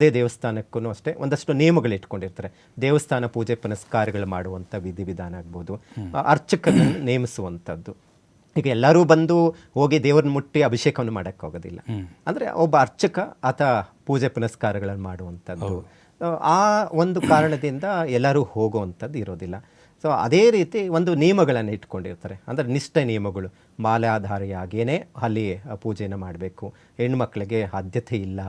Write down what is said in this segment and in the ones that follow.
ಅದೇ ದೇವಸ್ಥಾನಕ್ಕೂ ಅಷ್ಟೇ ಒಂದಷ್ಟು ನಿಯಮಗಳು ಇಟ್ಕೊಂಡಿರ್ತಾರೆ. ದೇವಸ್ಥಾನ ಪೂಜೆ ಪುನಸ್ಕಾರಗಳು ಮಾಡುವಂಥ ವಿಧಿವಿಧಾನ ಆಗ್ಬೋದು. ಅರ್ಚಕರನ್ನು ನೇಮಿಸುವಂಥದ್ದು. ಈಗ ಎಲ್ಲರೂ ಬಂದು ಹೋಗಿ ದೇವ್ರನ್ನ ಮುಟ್ಟಿ ಅಭಿಷೇಕವನ್ನು ಮಾಡೋಕ್ಕಾಗೋದಿಲ್ಲ ಅಂದರೆ ಒಬ್ಬ ಅರ್ಚಕ ಆತ ಪೂಜೆ ಪುನಸ್ಕಾರಗಳನ್ನು ಮಾಡುವಂಥದ್ದು. ಆ ಒಂದು ಕಾರಣದಿಂದ ಎಲ್ಲರೂ ಹೋಗುವಂಥದ್ದು ಇರೋದಿಲ್ಲ. ಸೊ ಅದೇ ರೀತಿ ಒಂದು ನಿಯಮಗಳನ್ನು ಇಟ್ಕೊಂಡಿರ್ತಾರೆ. ಅಂದರೆ ನಿಷ್ಠೆ ನಿಯಮಗಳು. ಮಾಲಾಧಾರಿಯಾಗಿಯೇ ಅಲ್ಲಿ ಪೂಜೆಯನ್ನು ಮಾಡಬೇಕು. ಹೆಣ್ಮಕ್ಳಿಗೆ ಆದ್ಯತೆ ಇಲ್ಲ.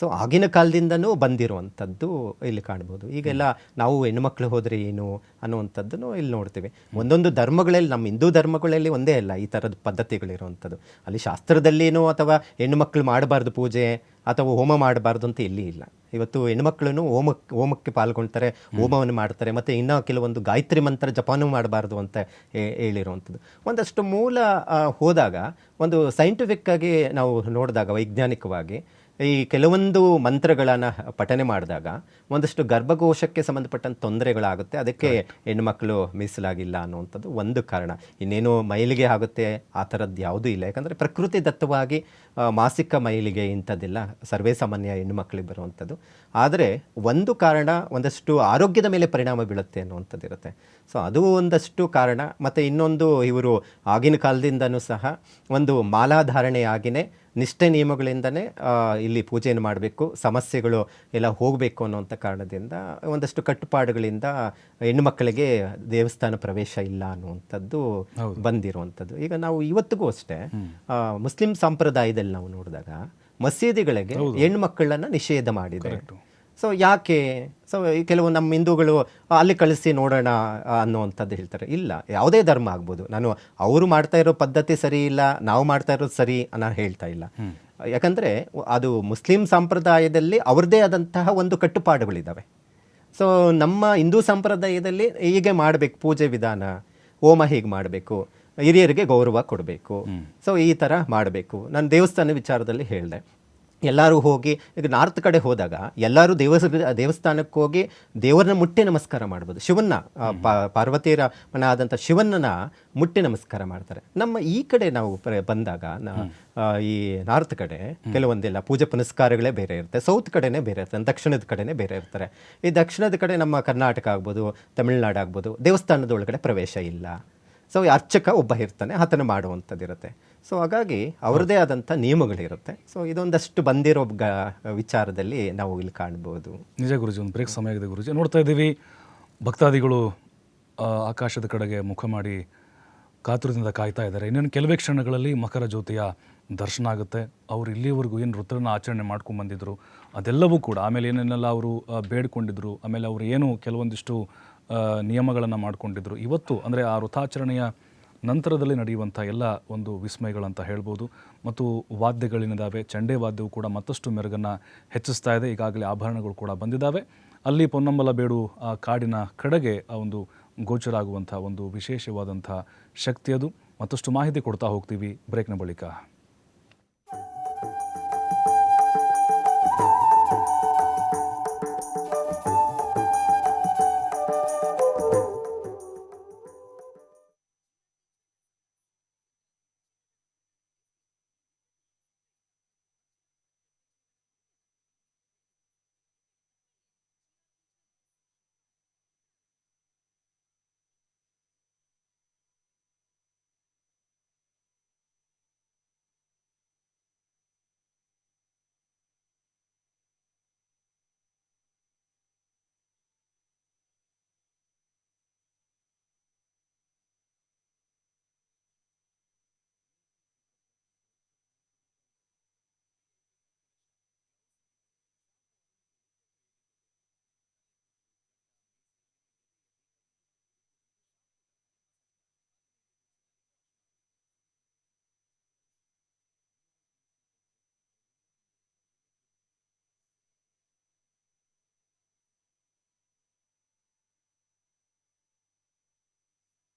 ಸೊ ಆಗಿನ ಕಾಲದಿಂದನೂ ಬಂದಿರುವಂಥದ್ದು ಇಲ್ಲಿ ಕಾಣ್ಬೋದು. ಈಗೆಲ್ಲ ನಾವು ಹೆಣ್ಮಕ್ಳು ಹೋದರೆ ಏನು ಅನ್ನುವಂಥದ್ದನ್ನು ಇಲ್ಲಿ ನೋಡ್ತೀವಿ. ಒಂದೊಂದು ಧರ್ಮಗಳಲ್ಲಿ ನಮ್ಮ ಹಿಂದೂ ಧರ್ಮಗಳಲ್ಲಿ ಒಂದೇ ಅಲ್ಲ ಈ ಥರದ ಪದ್ಧತಿಗಳಿರುವಂಥದ್ದು. ಅಲ್ಲಿ ಶಾಸ್ತ್ರದಲ್ಲೇನೋ ಅಥವಾ ಹೆಣ್ಮಕ್ಳು ಮಾಡಬಾರ್ದು ಪೂಜೆ ಅಥವಾ ಹೋಮ ಮಾಡಬಾರ್ದು ಅಂತ ಇಲ್ಲಿ ಇಲ್ಲ. ಇವತ್ತು ಹೆಣ್ಮಕ್ಳು ಹೋಮಕ್ಕೆ ಹೋಮಕ್ಕೆ ಪಾಲ್ಗೊಳ್ತಾರೆ ಹೋಮವನ್ನು ಮಾಡ್ತಾರೆ ಮತ್ತು ಇನ್ನೂ ಕೆಲವೊಂದು ಗಾಯತ್ರಿ ಮಂತ್ರ ಜಪಾನು ಮಾಡಬಾರ್ದು ಅಂತ ಹೇಳಿರುವಂಥದ್ದು. ಒಂದಷ್ಟು ಮೂಲ ಹೋದಾಗ ಒಂದು ಸೈಂಟಿಫಿಕ್ ಆಗಿ ನಾವು ನೋಡಿದಾಗ ವೈಜ್ಞಾನಿಕವಾಗಿ ಈ ಕೆಲವೊಂದು ಮಂತ್ರಗಳನ್ನು ಪಠನೆ ಮಾಡಿದಾಗ ಒಂದಷ್ಟು ಗರ್ಭಕೋಶಕ್ಕೆ ಸಂಬಂಧಪಟ್ಟಂಥ ತೊಂದರೆಗಳಾಗುತ್ತೆ. ಅದಕ್ಕೆ ಹೆಣ್ಮಕ್ಳು ಮೀಸಲಾಗಿಲ್ಲ ಅನ್ನುವಂಥದ್ದು ಒಂದು ಕಾರಣ. ಇನ್ನೇನು ಮೈಲಿಗೆ ಆಗುತ್ತೆ? ಆ ಥರದ್ದು ಯಾವುದೂ ಇಲ್ಲ. ಯಾಕಂದರೆ ಪ್ರಕೃತಿ ದತ್ತವಾಗಿ ಮಾಸಿಕ ಮೈಲಿಗೆ ಇಂಥದ್ದೆಲ್ಲ ಸರ್ವೇ ಸಾಮಾನ್ಯ ಹೆಣ್ಣುಮಕ್ಳಿಗೆ ಬರುವಂಥದ್ದು. ಆದರೆ ಒಂದು ಕಾರಣ ಒಂದಷ್ಟು ಆರೋಗ್ಯದ ಮೇಲೆ ಪರಿಣಾಮ ಬೀಳುತ್ತೆ ಅನ್ನುವಂಥದ್ದು ಇರುತ್ತೆ. ಸೊ ಅದು ಒಂದಷ್ಟು ಕಾರಣ. ಮತ್ತು ಇನ್ನೊಂದು ಇವರು ಆಗಿನ ಕಾಲದಿಂದನೂ ಸಹ ಒಂದು ಮಾಲಾಧಾರಣೆಯಾಗಿಯೇ ನಿಷ್ಠೆ ನಿಯಮಗಳಿಂದನೇ ಇಲ್ಲಿ ಪೂಜೆಯನ್ನು ಮಾಡಬೇಕು ಸಮಸ್ಯೆಗಳು ಎಲ್ಲ ಹೋಗಬೇಕು ಅನ್ನೋವಂಥ ಕಾರಣದಿಂದ ಒಂದಷ್ಟು ಕಟ್ಟುಪಾಡುಗಳಿಂದ ಹೆಣ್ಣುಮಕ್ಕಳಿಗೆ ದೇವಸ್ಥಾನ ಪ್ರವೇಶ ಇಲ್ಲ ಅನ್ನುವಂಥದ್ದು ಬಂದಿರುವಂಥದ್ದು. ಈಗ ನಾವು ಇವತ್ತಿಗೂ ಅಷ್ಟೇ ಮುಸ್ಲಿಂ ಸಂಪ್ರದಾಯದಲ್ಲಿ ನಾವು ನೋಡಿದಾಗ ಮಸೀದಿಗಳಿಗೆ ಹೆಣ್ಮಕ್ಕಳನ್ನ ನಿಷೇಧ ಮಾಡಿದೆ ಸೊ ಯಾಕೆ? ಸೊ ಕೆಲವು ನಮ್ಮ ಹಿಂದೂಗಳು ಅಲ್ಲಿ ಕಳಿಸಿ ನೋಡೋಣ ಅನ್ನುವಂಥದ್ದು ಹೇಳ್ತಾರೆ. ಇಲ್ಲ ಯಾವುದೇ ಧರ್ಮ ಆಗ್ಬೋದು. ನಾನು ಅವರು ಮಾಡ್ತಾ ಇರೋ ಪದ್ಧತಿ ಸರಿ ಇಲ್ಲ ನಾವು ಮಾಡ್ತಾ ಇರೋದು ಸರಿ ನಾನು ಹೇಳ್ತಾ ಇಲ್ಲ. ಯಾಕಂದರೆ ಅದು ಮುಸ್ಲಿಂ ಸಂಪ್ರದಾಯದಲ್ಲಿ ಅವ್ರದ್ದೇ ಆದಂತಹ ಒಂದು ಕಟ್ಟುಪಾಡುಗಳಿದ್ದಾವೆ ಸೊ ನಮ್ಮ ಹಿಂದೂ ಸಂಪ್ರದಾಯದಲ್ಲಿ ಹೀಗೆ ಮಾಡಬೇಕು ಪೂಜೆ ವಿಧಾನ. ಹೋಮ ಹೀಗೆ ಮಾಡಬೇಕು. ಹಿರಿಯರಿಗೆ ಗೌರವ ಕೊಡಬೇಕು. ಸೊ ಈ ಥರ ಮಾಡಬೇಕು. ನಾನು ದೇವಸ್ಥಾನ ವಿಚಾರದಲ್ಲಿ ಹೇಳಿದೆ. ಎಲ್ಲರೂ ಹೋಗಿ ಈಗ ನಾರ್ತ್ ಕಡೆ ಹೋದಾಗ ಎಲ್ಲರೂ ದೇವಸ್ ದೇವಸ್ಥಾನಕ್ಕೆ ಹೋಗಿ ದೇವರನ್ನ ಮುಟ್ಟಿ ನಮಸ್ಕಾರ ಮಾಡ್ಬೋದು. ಶಿವನ್ನ ಪಾರ್ವತಿಯರ ಮನ ಆದಂಥ ಶಿವಣ್ಣನ ಮುಟ್ಟಿ ನಮಸ್ಕಾರ ಮಾಡ್ತಾರೆ. ನಮ್ಮ ಈ ಕಡೆ ನಾವು ಬಂದಾಗ ನ- ಈ ನಾರ್ತ್ ಕಡೆ ಕೆಲವೊಂದೆಲ್ಲ ಪೂಜೆ ಪುನಸ್ಕಾರಗಳೇ ಬೇರೆ ಇರುತ್ತೆ. ಸೌತ್ ಕಡೆನೇ ಬೇರೆ ಇರುತ್ತೆ. ದಕ್ಷಿಣದ ಕಡೆನೇ ಬೇರೆ ಇರ್ತಾರೆ. ಈ ದಕ್ಷಿಣದ ಕಡೆ ನಮ್ಮ ಕರ್ನಾಟಕ ಆಗ್ಬೋದು ತಮಿಳ್ನಾಡು ಆಗ್ಬೋದು ದೇವಸ್ಥಾನದ ಒಳಗಡೆ ಪ್ರವೇಶ ಇಲ್ಲ. ಸೊ ಅರ್ಚಕ ಒಬ್ಬ ಇರ್ತಾನೆ, ಆತನ ಮಾಡುವಂಥದ್ದಿರುತ್ತೆ. ಸೊ ಹಾಗಾಗಿ ಅವ್ರದ್ದೇ ಆದಂಥ ನಿಯಮಗಳಿರುತ್ತೆ. ಸೊ ಇದೊಂದಷ್ಟು ಬಂದಿರೋ ಗ, ವಿಚಾರದಲ್ಲಿ ನಾವು ಇಲ್ಲಿ ಕಾಣ್ಬೋದು. ನಿಜ ಗುರುಜಿ, ಒಂದು ಬ್ರೇಕ್ ಸಮಯ ಇದೆ ಗುರುಜಿ. ನೋಡ್ತಾ ಇದ್ದೀವಿ, ಭಕ್ತಾದಿಗಳು ಆಕಾಶದ ಕಡೆಗೆ ಮುಖ ಮಾಡಿ ಕಾತುರದಿಂದ ಕಾಯ್ತಾ ಇದ್ದಾರೆ. ಇನ್ನೇನು ಕೆಲವೇ ಕ್ಷಣಗಳಲ್ಲಿ ಮಕರ ಜ್ಯೋತಿಯ ದರ್ಶನ ಆಗುತ್ತೆ. ಅವರು ಇಲ್ಲಿವರೆಗೂ ಏನು ವೃತ್ತರನ್ನು ಆಚರಣೆ ಮಾಡ್ಕೊಂಡು ಬಂದಿದ್ರು ಅದೆಲ್ಲವೂ ಕೂಡ. ಆಮೇಲೆ ಏನೇನೆಲ್ಲ ಅವರು ಬೇಡ್ಕೊಂಡಿದ್ರು, ಆಮೇಲೆ ಅವರು ಏನು ಕೆಲವೊಂದಿಷ್ಟು ನಿಯಮಗಳನ್ನು ಮಾಡಿಕೊಂಡಿದ್ರು. ಇವತ್ತು ಅಂದರೆ ಆ ವೃತಾಚರಣೆಯ ನಂತರದಲ್ಲಿ ನಡೆಯುವಂಥ ಎಲ್ಲ ಒಂದು ವಿಸ್ಮಯಗಳಂತ ಹೇಳ್ಬೋದು. ಮತ್ತು ವಾದ್ಯಗಳೇನಿದ್ದಾವೆ ಚಂಡೆ ವಾದ್ಯವು ಕೂಡ ಮತ್ತಷ್ಟು ಮೆರುಗನ್ನು ಹೆಚ್ಚಿಸ್ತಾ ಇದೆ. ಈಗಾಗಲೇ ಆಭರಣಗಳು ಕೂಡ ಬಂದಿದ್ದಾವೆ ಅಲ್ಲಿ ಪೊನ್ನಂಬಲ ಬೇಡು ಆ ಕಾಡಿನ ಕಡೆಗೆ ಆ ಒಂದು ಗೋಚರ ಆಗುವಂಥ ಒಂದು ವಿಶೇಷವಾದಂಥ ಶಕ್ತಿ ಅದು. ಮತ್ತಷ್ಟು ಮಾಹಿತಿ ಕೊಡ್ತಾ ಹೋಗ್ತೀವಿ. ಬ್ರೇಕ್ನ ಬಳಿಕ.